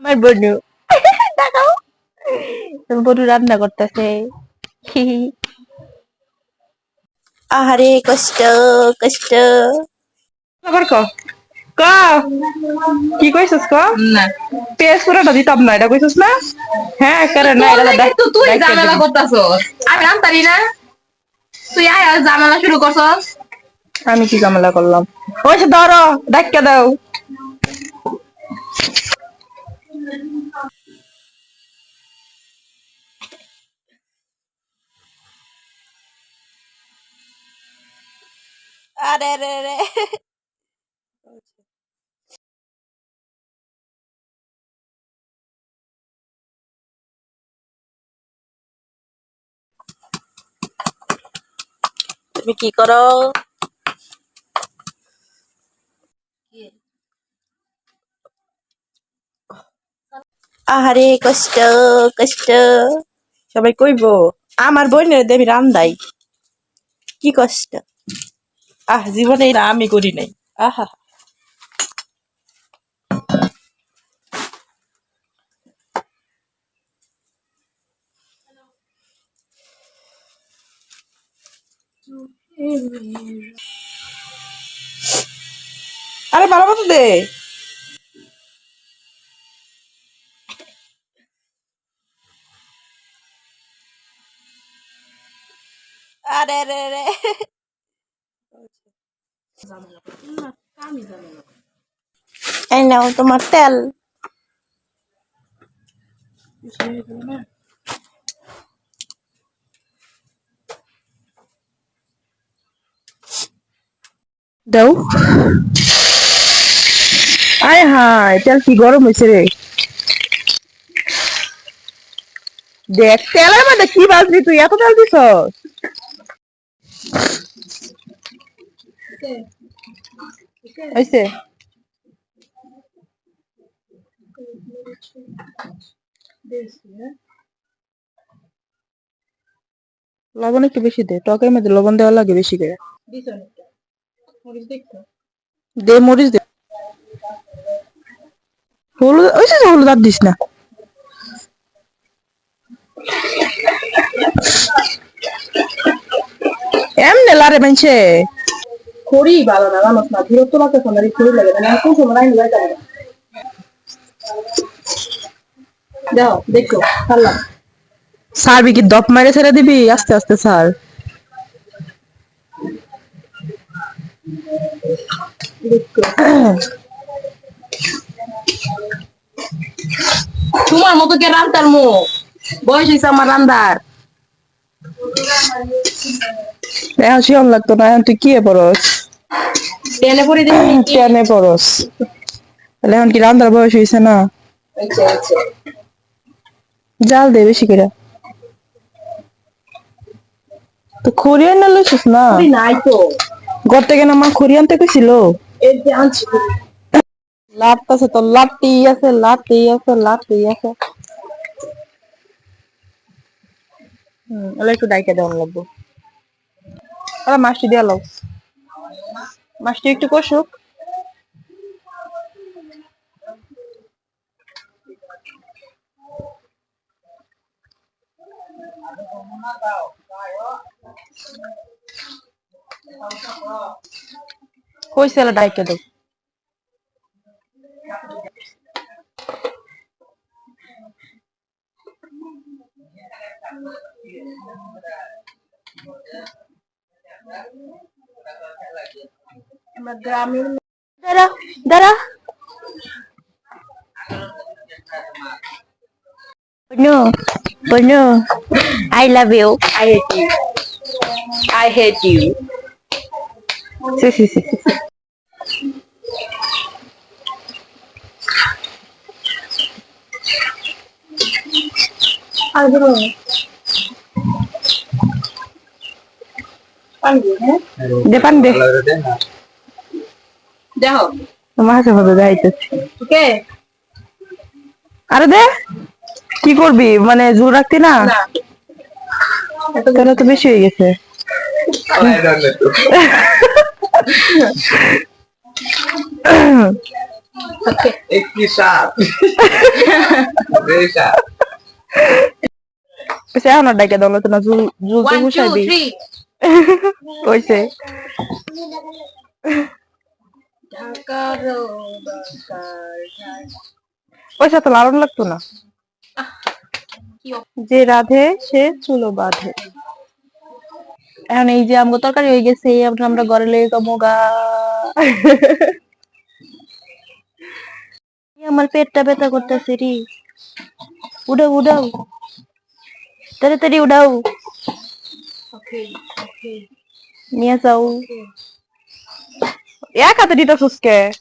আমার বনু। দেখাও তোমার বনু রান্না করতেছে। আহারে কষ্ট কষ্ট। আবার ক? ক? কি কইছস ক? না। পেস পুরোটা দিতাম না এটা কইছস না? হ্যাঁ করে না এটা তো তুই ঝামেলা করতাছস। আমি জানতারি না। তুই আয় আর ঝামেলা শুরু করছস। আমি কি ঝামেলা করলাম? ওই সে ধরো ডাক্কা দাও। আরে রে রে তুমি কি করো? আহারে কষ্ট কষ্ট। সবাই কইব আমার বোনের দেবী রান্দাই কি কষ্ট? আহ জীবনে এটা আমি করি নাই। আহা। আরে ভালো মতো দে। আরে রে রে। এই নাও তোমার তেল। দাও। আয় হায়, তেল কি গরম হয়েছে রে। দেখ, তেলের মধ্যে কি বাজবি তুই? এত তেল দিছ লবণ একটু বেশি দে, টকের মধ্যে লবণ দেওয়া লাগে বেশি করে। দে, মরিচ দে। হলুদ হলুদ আর দিস না। এমনে লারে মানছে খড়ি ভালো না জানোস না? বিরক্ত লাগতেছে আমার এই খড়ি লাগে না কোন সময় রাইনি যাইতে হবে দেখো দেখো ছাড়লাম সারবি কি দপ মারে ছেড়ে দিবি? আস্তে আস্তে সার তোমার মতো কে রান্তার মু বয়স হয়েছে আমার রান্দার। এখন শিওর লাগতো না এখন তুই কি পড়স টেনে পড়ে দেখি টেনে পড়স তাহলে এখন কি রান্দার বয়স হয়েছে না? আচ্ছা আচ্ছা। জাল দে বেশি করে। তো খড়িয়ান না লইছিস না? নাই তো। ঘর থেকে না মা খড়ি আনতে কইছিল? এই যে আনছি। তো লাটি আছে লাটি আছে লাটি আছে। হুম ওলা একটু ডাইকে দেওয়ান লাগবো। আরে মাছটি দিয়া লও মাছটি একটু কষুক কইছে এলা ডাইকে দাও দাঁড়া দাঁড়া বনু বনু I love you I hate you. I hate you. সি সি সি সি। দে পান দে দেখো। তোমার হাতে ভাবে যাইতেছি কে আরে দে কি করবি? মানে জোর রাখতি না? তাহলে তো বেশি হয়ে গেছে। সে এখন না জুল জুল two, three. পয়সা তো লালন লাগতো না? যে রাধে সে চুলো বাঁধে। এখন এই যে আমগো তরকারি হয়ে গেছে আমরা ঘরে লেগে কমোগা আমার পেটটা ব্যথা করতেছে রে। উড়াও উড়াও। তাড়াতাড়ি উড়াও। নিয়ে যাও। Ja, Katharina, das ist geil.